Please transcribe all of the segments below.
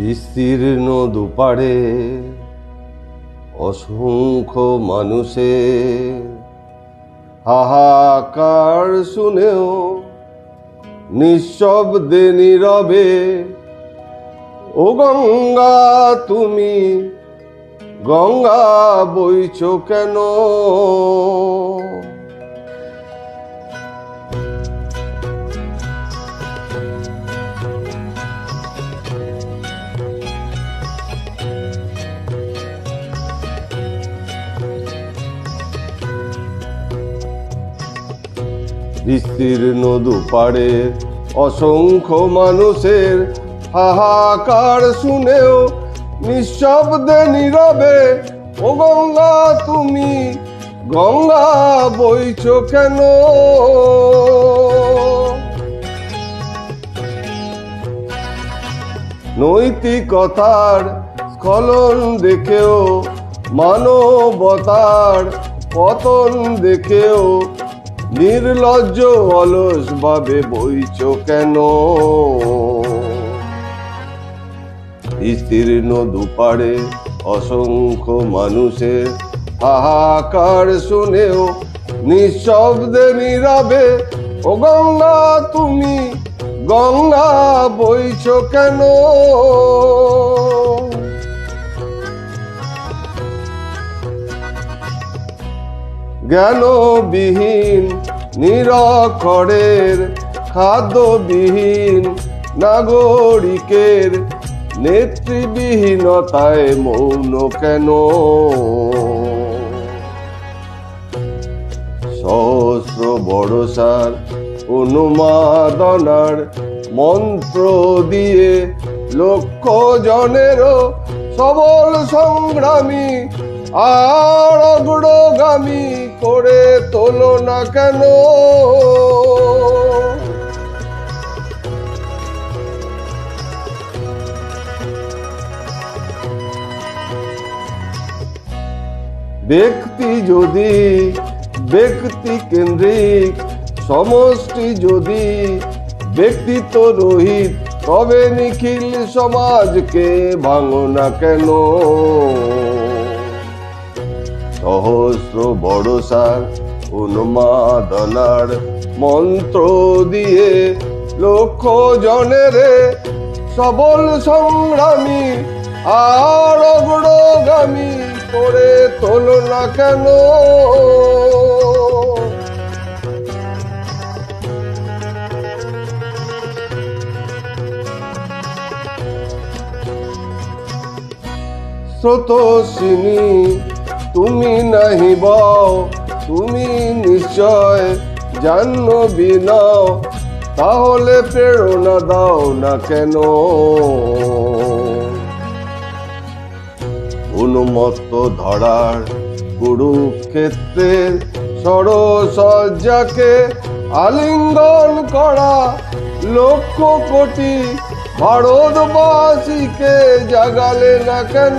বিস্তীর্ণ দুপারে অসংখ্য মানুষের হাহাকার শুনেও নিঃশব্দে নীরবে ও গঙ্গা তুমি গঙ্গা বইছ কেন? বিস্তীর্ণ দুপারে অসংখ্য মানুষের হাহাকার শুনেও নিঃশব্দে নীরবে, ও গঙ্গা, তুমি গঙ্গা বইছ কেন? নৈতিকতার স্খলন দেখেও, মানবতার পতন দেখেও নির্লজ্জ অলস ভাবে বইছ কেন? বিস্তীর্ণ দুপারে অসংখ্য মানুষের হাহাকার শুনেও নিঃশব্দে নীরবে, ও গঙ্গা, তুমি গঙ্গা বইছ কেন? জ্ঞানবিহীন নিরক্ষরের, খাদ্যবিহীন, নাগরিকের নেতৃবিহীনতায় মৌন কেন? সহস্র বড়সার অনুমাদনার মন্ত্র দিয়ে লক্ষ জনেরও সবল সংগ্রামী আর অগ্রগামী করে তোলো না কেন? ব্যক্তি যদি ব্যক্তি কেন্দ্রিক, সমষ্টি যদি ব্যক্তিত্ব রহিত, তবে নিখিল সমাজকে ভাঙো না কেন? সহস্র বড়সার উন্মাদনার মন্ত্র দিয়ে লক্ষ জনের সবল সংগ্রামী আর অগ্রগামী করে তোলো না কেন? স্রোতস্বিনী তুমি নাহি বও, তুমি নিশ্চয় জাহ্নবী নাও তাহলে প্রেরণা দাও না কেন? উন্মত্ত ধরার কুরুক্ষেত্রের সরসজ্জাকে আলিঙ্গন করা লক্ষ কোটি ভারতবাসীকে জাগালে না কেন?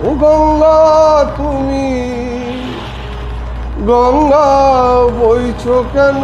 গঙ্গা তুমি গঙ্গা বইছ কেন?